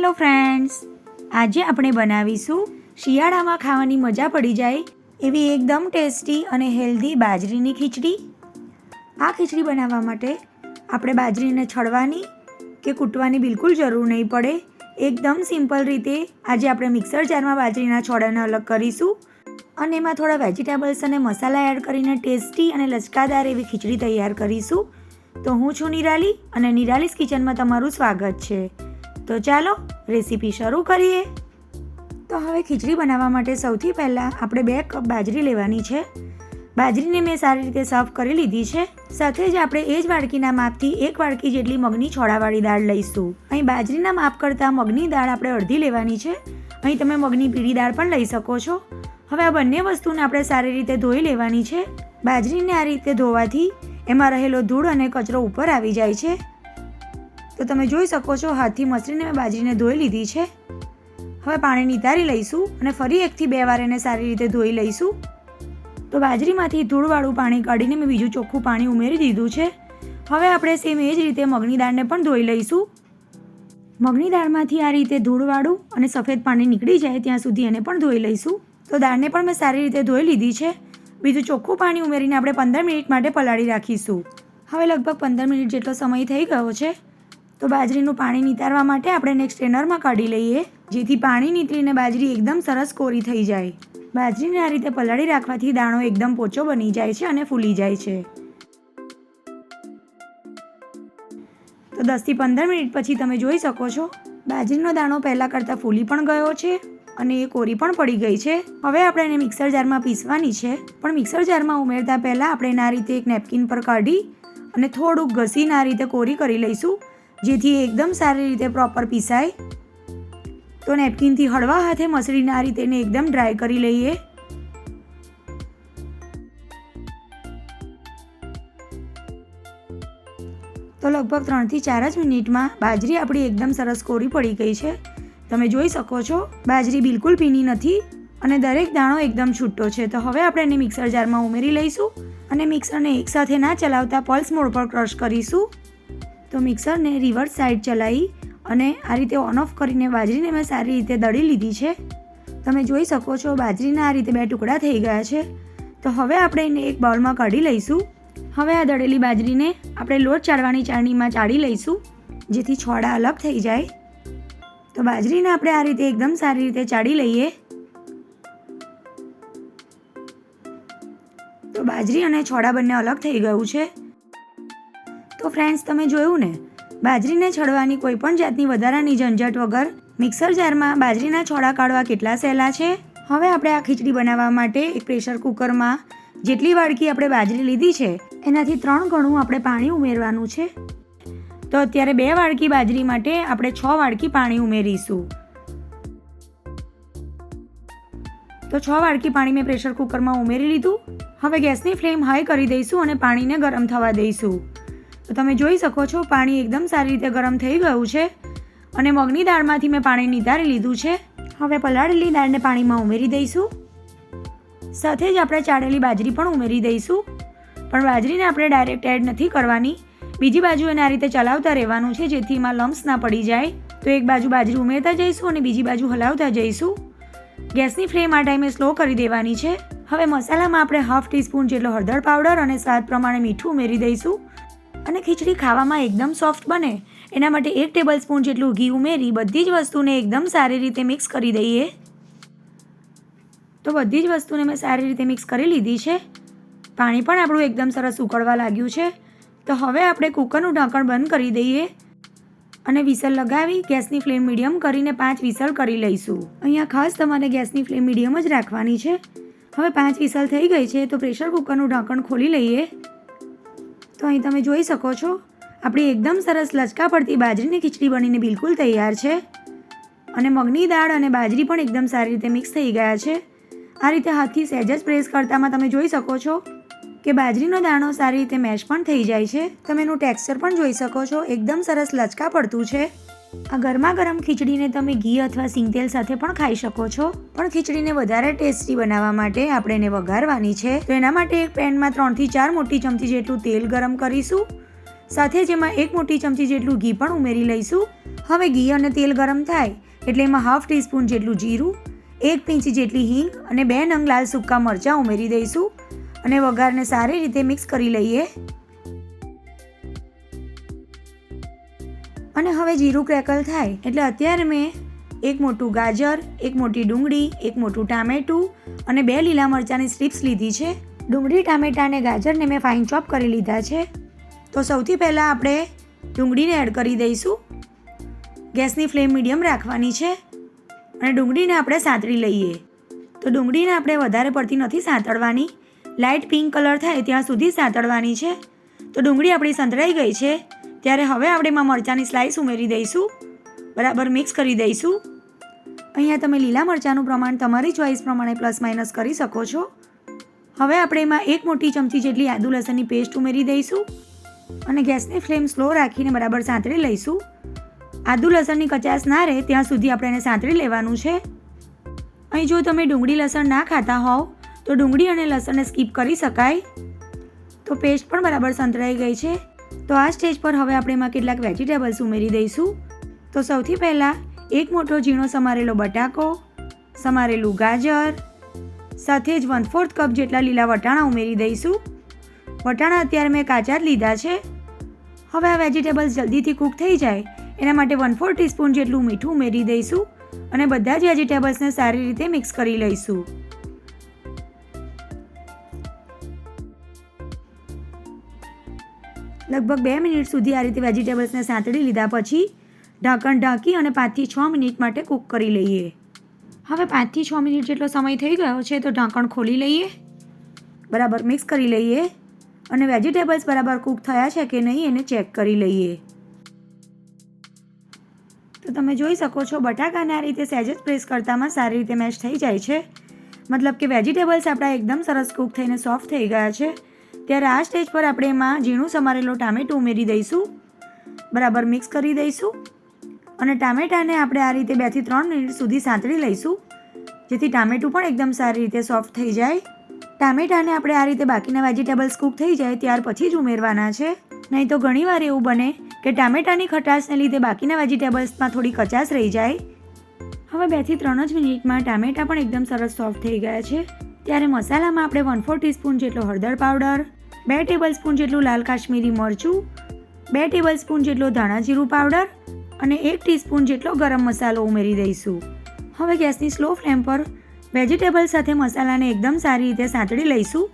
Hello friends આજે આપણે બનાવીશું શિયાળામાં ખાવાની મજા પડી જાય એવી એકદમ ટેસ્ટી અને હેલ્ધી બાજરીની ખીચડી. આ ખીચડી બનાવવા માટે આપણે બાજરીને છળવાની કે કૂટવાની બિલકુલ જરૂર નહીં પડે. એકદમ સિમ્પલ રીતે આજે આપણે મિક્સર જારમાં બાજરીના છોડાને અલગ કરીશું અને એમાં થોડા વેજીટેબલ્સ અને મસાલા એડ કરીને ટેસ્ટી અને લચકાદાર એવી ખીચડી તૈયાર કરીશું. તો હું છું નિરાલી અને નિરાલીસ કિચનમાં તમારું સ્વાગત છે. તો ચાલો રેસીપી શરૂ કરીએ. તો હવે ખીચડી બનાવવા માટે સૌથી પહેલાં આપણે બે કપ બાજરી લેવાની છે. બાજરીને મેં સારી રીતે સાફ કરી લીધી છે. સાથે જ આપણે એ જ વાડકીના માપથી એક વાડકી જેટલી મગની છોડાવાળી દાળ લઈશું. અહીં બાજરીના માપ કરતાં મગની દાળ આપણે અડધી લેવાની છે. અહીં તમે મગની પીળી દાળ પણ લઈ શકો છો. હવે આ બંને વસ્તુને આપણે સારી રીતે ધોઈ લેવાની છે. બાજરીને આ રીતે ધોવાથી એમાં રહેલો ધૂળ અને કચરો ઉપર આવી જાય છે. તો તમે જોઈ શકો છો, હાથથી મસળીને મેં બાજરીને ધોઈ લીધી છે. હવે પાણી નિતારી લઈશું અને ફરી એકથી બે વાર એને સારી રીતે ધોઈ લઈશું. તો બાજરીમાંથી ધૂળવાળું પાણી કાઢીને મેં બીજું ચોખ્ખું પાણી ઉમેરી દીધું છે. હવે આપણે સેમ એ જ રીતે મગની દાળને પણ ધોઈ લઈશું. મગની દાળમાંથી આ રીતે ધૂળવાળું અને સફેદ પાણી નીકળી જાય ત્યાં સુધી એને પણ ધોઈ લઈશું. તો દાળને પણ મેં સારી રીતે ધોઈ લીધી છે. બીજું ચોખ્ખું પાણી ઉમેરીને આપણે પંદર મિનિટ માટે પલાળી રાખીશું. હવે લગભગ પંદર મિનિટ જેટલો સમય થઈ ગયો છે. તો બાજરીનું પાણી નિતારવા માટે આપણે નેક્સ્ટ સ્ટ્રેનરમાં કાઢી લઈએ. જેથી પાણી નીતરીને બાજરી એકદમ સરસ કોરી થઈ જાય. બાજરીને આ રીતે પલાળી રાખવાથી દાણો એકદમ પોચો બની જાય છે અને ફૂલી જાય છે. તો દસથી પંદર મિનિટ પછી તમે જોઈ શકો છો, બાજરીનો દાણો પહેલાં કરતાં ફૂલી પણ ગયો છે અને એ કોરી પણ પડી ગઈ છે. હવે આપણે એને મિક્સર જારમાં પીસવાની છે. પણ મિક્સર જારમાં ઉમેરતા પહેલાં આપણે આ રીતે એક નેપકિન પર કાઢી અને થોડુંક ઘસીને આ રીતે કોરી કરી લઈશું. જેથી એકદમ સારી રીતે પ્રોપર પીસાય. તો નેપકિનથી હળવા હાથે મસળીને આ રીતે એકદમ ડ્રાય કરી લઈએ. તો લગભગ ત્રણથી ચાર જ મિનિટમાં બાજરી આપણી એકદમ સરસ કોરી પડી ગઈ છે. તમે જોઈ શકો છો, બાજરી બિલકુલ ભીની નથી અને દરેક દાણો એકદમ છૂટો છે. તો હવે આપણે એને મિક્સર જારમાં ઉમેરી લઈશું અને મિક્સરને એકસાથે ના ચલાવતા પલ્સ મોડ પર ક્રશ કરીશું. તો મિક્સરને રિવર્સ સાઈડ ચલાવી અને આ રીતે ઓન ઓફ કરીને બાજરીને મેં સારી રીતે દળી લીધી છે. તમે જોઈ શકો છો બાજરીના આ રીતે બે ટુકડા થઈ ગયા છે. તો હવે આપણે એને એક બાઉલમાં કાઢી લઈશું. હવે આ દળેલી બાજરીને આપણે લોટ ચાળવાની ચાળણીમાં ચાળી લઈશું, જેથી છોડા અલગ થઈ જાય. તો બાજરીને આપણે આ રીતે એકદમ સારી રીતે ચાળી લઈએ. તો બાજરી અને છોડા બંને અલગ થઈ ગયું છે. તો ફ્રેન્ડ્સ તમે જોયું ને? બાજરીને છડવાની કોઈ પણ જાતની વધારાની ઝંઝટ વગર મિક્સર જારમાં બાજરીના છોડા કાઢવા કેટલા સહેલા છે? હવે આપણે આ ખીચડી બનાવવા માટે એક પ્રેશર કુકરમાં જેટલી વાડકી આપણે બાજરી લીધી છે, એનાથી ત્રણ ગણું આપણે પાણી ઉમેરવાનું છે. તો અત્યારે બે વાડકી બાજરી માટે આપણે છ વાડકી પાણી ઉમેરીશું. તો છ વાડકી પાણી મેં પ્રેશર કુકરમાં ઉમેરી લીધું. હવે ગેસની ફ્લેમ હાઈ કરી દઈશું અને પાણીને ગરમ થવા દઈશું. તો તમે જોઈ શકો છો, પાણી એકદમ સારી રીતે ગરમ થઈ ગયું છે અને મગની દાળમાંથી મેં પાણી નિતારી લીધું છે. હવે પલાળેલી દાળને પાણીમાં ઉમેરી દઈશું. સાથે જ આપણે ચાળેલી બાજરી પણ ઉમેરી દઈશું. પણ બાજરીને આપણે ડાયરેક્ટ એડ નથી કરવાની. બીજી બાજુ એને આ રીતે ચલાવતા રહેવાનું છે, જેથી એમાં લમ્સ ના પડી જાય. તો એક બાજુ બાજરી ઉમેરતા જઈશું અને બીજી બાજુ હલાવતા જઈશું. ગેસની ફ્લેમ આ ટાઈમે સ્લો કરી દેવાની છે. હવે મસાલામાં આપણે હાફ ટીસ્પૂન જેટલો હળદર પાવડર અને સ્વાદ પ્રમાણે મીઠું ઉમેરી દઈશું. અને ખીચડી ખાવામાં એકદમ સોફ્ટ બને. એના માટે એક ટેબલ સ્પૂન જેટલું ઘી ઉમેરી બધી જ વસ્તુને એકદમ સારી રીતે મિક્સ કરી દઈએ. તો બધી જ વસ્તુને મેં સારી રીતે મિક્સ કરી લીધી છે. પાણી પણ આપણું એકદમ સરસ ઉકળવા લાગ્યું છે. તો હવે આપણે કુકરનું ઢાંકણ બંધ કરી દઈએ અને વિસલ લગાવી ગેસની ફ્લેમ મીડિયમ કરીને પાંચ વિસલ કરી લઈશું. અહીંયા ખાસ તમારે ગેસની ફ્લેમ મીડિયમ જ રાખવાની છે. હવે પાંચ વિસલ થઈ ગઈ છે તો પ્રેશર કુકરનું ઢાંકણ ખોલી લઈએ. તો અહીં તમે જોઈ શકો છો, આપણી એકદમ સરસ લચકા પડતી બાજરીની ખીચડી બનીને બિલકુલ તૈયાર છે. અને મગની દાળ અને બાજરી પણ એકદમ સારી રીતે મિક્સ થઈ ગયા છે. આ રીતે હાથથી સહેજ જ પ્રેસ કરતામાં તમે જોઈ શકો છો કે બાજરીનો દાણો સારી રીતે મેશ પણ થઈ જાય છે. તમે એનું ટેક્સચર પણ જોઈ શકો છો, એકદમ સરસ લચકા પડતું છે. આ ગરમા ગરમ ખીચડીને તમે ઘી અથવા સિંગતેલ સાથે પણ ખાઈ શકો છો. પણ ખીચડીને વધારે ટેસ્ટી બનાવવા માટે આપણે એને વઘારવાની છે. તો એના માટે એક પેનમાં ત્રણથી ચાર મોટી ચમચી જેટલું તેલ ગરમ કરીશું. સાથે જ એમાં એક મોટી ચમચી જેટલું ઘી પણ ઉમેરી લઈશું. હવે ઘી અને તેલ ગરમ થાય એટલે એમાં હાફ ટીસ્પૂન જેટલું જીરું, એક પીંચ જેટલી હિંગ અને બે નંગ લાલ સૂકા મરચાં ઉમેરી દઈશું. અને વઘારને સારી રીતે મિક્સ કરી લઈએ. અને હવે જીરું ક્રેકલ થાય. એટલે અત્યારે મેં એક મોટું ગાજર, એક મોટી ડુંગળી, એક મોટું ટામેટું અને બે લીલા મરચાંની સ્ટ્રીપ્સ લીધી છે. ડુંગળી, ટામેટાં અને ગાજરને મેં ફાઇન ચોપ કરી લીધા છે. તો સૌથી પહેલાં આપણે ડુંગળીને એડ કરી દઈશું. ગેસની ફ્લેમ મીડિયમ રાખવાની છે અને ડુંગળીને આપણે સાંતળી લઈએ. તો ડુંગળીને આપણે વધારે પડતી નથી સાંતળવાની. લાઇટ પિંક કલર થાય ત્યાં સુધી સાંતળવાની છે. તો ડુંગળી આપણી સંતળાઈ ગઈ છે. ત્યારે હવે આપણે એમાં મરચાંની સ્લાઇસ ઉમેરી દઈશું. બરાબર મિક્સ કરી દઈશું. અહીંયા તમે લીલા મરચાંનું પ્રમાણ તમારી ચોઈસ પ્રમાણે પ્લસ માઇનસ કરી શકો છો. હવે આપણે એમાં એક મોટી ચમચી જેટલી આદુ લસણની પેસ્ટ ઉમેરી દઈશું. અને ગેસની ફ્લેમ સ્લો રાખીને બરાબર સાંતળી લઈશું. આદુ લસણની કચાશ ના રહે ત્યાં સુધી આપણે એને સાંતળી લેવાનું છે. અહીં જો તમે ડુંગળી લસણ ના ખાતા હોવ, તો ડુંગળી અને લસણને સ્કીપ કરી શકાય. તો પેસ્ટ પણ બરાબર સંતળાઈ ગઈ છે. તો આ સ્ટેજ પર હવે આપણે એમાં કેટલાક વેજીટેબલ્સ ઉમેરી દઈશું. તો સૌથી પહેલાં એક મોટો ઝીણો સમારેલો બટાકો, સમારેલું ગાજર, સાથે જ વન ફોર્થ કપ જેટલા લીલા વટાણા ઉમેરી દઈશું. વટાણા અત્યારે મેં કાચા જ લીધા છે. હવે આ વેજીટેબલ્સ જલ્દીથી કૂક થઈ જાય, એના માટે વન ફોર ટીસ્પૂન જેટલું મીઠું ઉમેરી દઈશું અને બધા જ વેજીટેબલ્સને સારી રીતે મિક્સ કરી લઈશું. લગભગ બે મિનિટ સુધી આ રીતે વેજીટેબલ્સને સાંતળી લીધા પછી ઢાંકણ ઢાંકી અને પાંચથી છ મિનિટ માટે કૂક કરી લઈએ. હવે પાંચથી છ મિનિટ જેટલો સમય થઈ ગયો છે તો ઢાંકણ ખોલી લઈએ. બરાબર મિક્સ કરી લઈએ અને વેજીટેબલ્સ બરાબર કૂક થયા છે કે નહીં એને ચેક કરી લઈએ. તો તમે જોઈ શકો છો બટાકાને આ રીતે સહેજ જ પ્રેસ કરતામાં સારી રીતે મેશ થઈ જાય છે. મતલબ કે વેજીટેબલ્સ આપણા એકદમ સરસ કૂક થઈને સોફ્ટ થઈ ગયા છે. ત્યારે આ સ્ટેજ પર આપણે એમાં ઝીણું સમારેલો ટામેટું ઉમેરી દઈશું. બરાબર મિક્સ કરી દઈશું. અને ટામેટાને આપણે આ રીતે બેથી ત્રણ મિનિટ સુધી સાંતળી લઈશું, જેથી ટામેટું પણ એકદમ સારી રીતે સોફ્ટ થઈ જાય. ટામેટાને આપણે આ રીતે બાકીના વેજીટેબલ્સ કૂક થઈ જાય ત્યાર પછી જ ઉમેરવાના છે. નહીં તો ઘણીવાર એવું બને કે ટામેટાની ખટાશને લીધે બાકીના વેજીટેબલ્સમાં થોડી કચાશ રહી જાય. હવે બેથી ત્રણ જ મિનિટમાં ટામેટા પણ એકદમ સરસ સોફ્ટ થઈ ગયા છે. ત્યારે મસાલામાં આપણે વન ફોર ટીસ્પૂન જેટલો હળદર પાવડર બે ટેબલ સ્પૂન જેટલું લાલ કાશ્મીરી મરચું, બે ટેબલ સ્પૂન જેટલો ધાણા જીરું પાવડર અને એક ટીસ્પૂન જેટલો ગરમ મસાલો ઉમેરી દઈશું. હવે ગેસની સ્લો ફ્લેમ પર વેજીટેબલ સાથે મસાલાને એકદમ સારી રીતે સાંતળી લઈશું.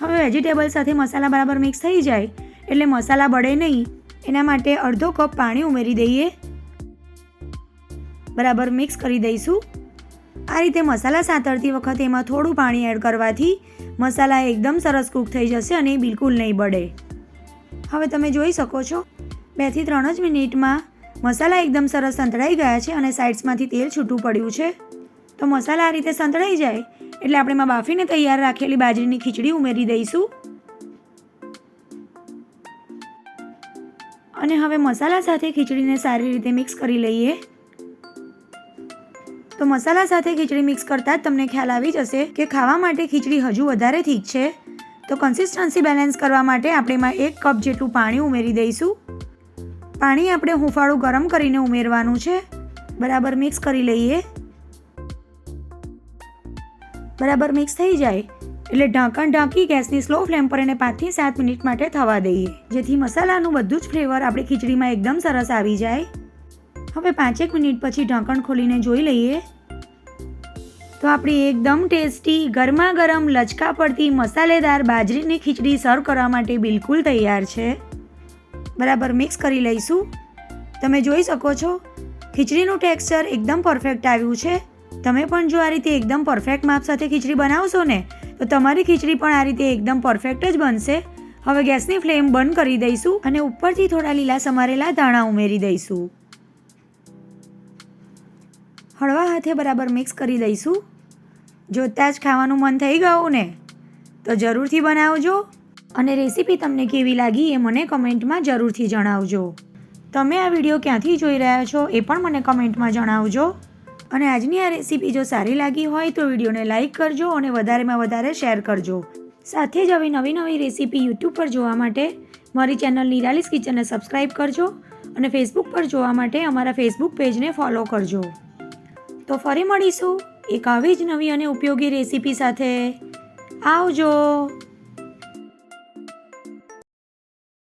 હવે વેજીટેબલ સાથે મસાલા બરાબર મિક્સ થઈ જાય એટલે મસાલા બળે નહીં, એના માટે અડધો કપ પાણી ઉમેરી દઈએ. બરાબર મિક્સ કરી દઈશું. આ રીતે મસાલા સાંતળતી વખતે એમાં થોડું પાણી એડ કરવાથી મસાલા એકદમ સરસ કૂક થઈ જશે અને બિલકુલ નહીં બળે. હવે તમે જોઈ શકો છો બેથી ત્રણ જ મિનિટમાં મસાલા એકદમ સરસ સંતળાઈ ગયા છે અને સાઇડ્સમાંથી તેલ છૂટું પડ્યું છે. તો મસાલા આ રીતે સંતળાઈ જાય એટલે આપણે એમાં બાફીને તૈયાર રાખેલી બાજરીની ખીચડી ઉમેરી દઈશું. અને હવે મસાલા સાથે ખીચડીને સારી રીતે મિક્સ કરી લઈએ. તો મસાલા સાથે ખીચડી મિક્સ કરતાં જ તમને ખ્યાલ આવી જશે કે ખાવા માટે ખીચડી હજુ વધારે ઠીક છે. તો કન્સિસ્ટન્સી બેલેન્સ કરવા માટે આપણે એમાં એક કપ જેટલું પાણી ઉમેરી દઈશું. પાણી આપણે હુંફાળું ગરમ કરીને ઉમેરવાનું છે. બરાબર મિક્સ કરી લઈએ. બરાબર મિક્સ થઈ જાય એટલે ઢાંકણ ઢાંકી ગેસની સ્લો ફ્લેમ પર એને પાંચથી સાત મિનિટ માટે થવા દઈએ. જેથી મસાલાનું બધું જ ફ્લેવર આપણી ખીચડીમાં એકદમ સરસ આવી જાય. હવે પાંચેક મિનિટ પછી ઢાંકણ ખોલીને જોઈ લઈએ. તો આપણી એકદમ ટેસ્ટી ગરમા ગરમ લચકા પડતી મસાલેદાર બાજરીની ખીચડી સર્વ કરવા માટે બિલકુલ તૈયાર છે. બરાબર મિક્સ કરી લઈશું. તમે જોઈ શકો છો, ખીચડીનું ટેક્સચર એકદમ પરફેક્ટ આવ્યું છે. તમે પણ જો આ રીતે એકદમ પરફેક્ટ માપ સાથે ખીચડી બનાવશો ને, તો તમારી ખીચડી પણ આ રીતે એકદમ પરફેક્ટ જ બનશે. હવે ગેસની ફ્લેમ બંધ કરી દઈશું અને ઉપરથી થોડા લીલા સમારેલા ધાણા ઉમેરી દઈશું. હળવા હાથે બરાબર મિક્સ કરી દઈશું. જોતાં જ ખાવાનું મન થઈ ગયું ને, તો જરૂરથી બનાવજો. અને રેસીપી તમને કેવી લાગી એ મને કમેન્ટમાં જરૂરથી જણાવજો. તમે આ વીડિયો ક્યાંથી જોઈ રહ્યા છો એ પણ મને કમેન્ટમાં જણાવજો. અને આજની આ રેસીપી જો સારી લાગી હોય તો વિડીયોને લાઇક કરજો અને વધારેમાં વધારે શેર કરજો. સાથે જ હવે નવી નવી રેસીપી યુટ્યુબ પર જોવા માટે મારી ચેનલ નિરાલીસ કિચનને સબસ્ક્રાઈબ કરજો અને ફેસબુક પર જોવા માટે અમારા ફેસબુક પેજને ફોલો કરજો. તો ફરી મળીશું. એક આવી જ નવી અને ઉપયોગી રેસીપી સાથે. આવજો.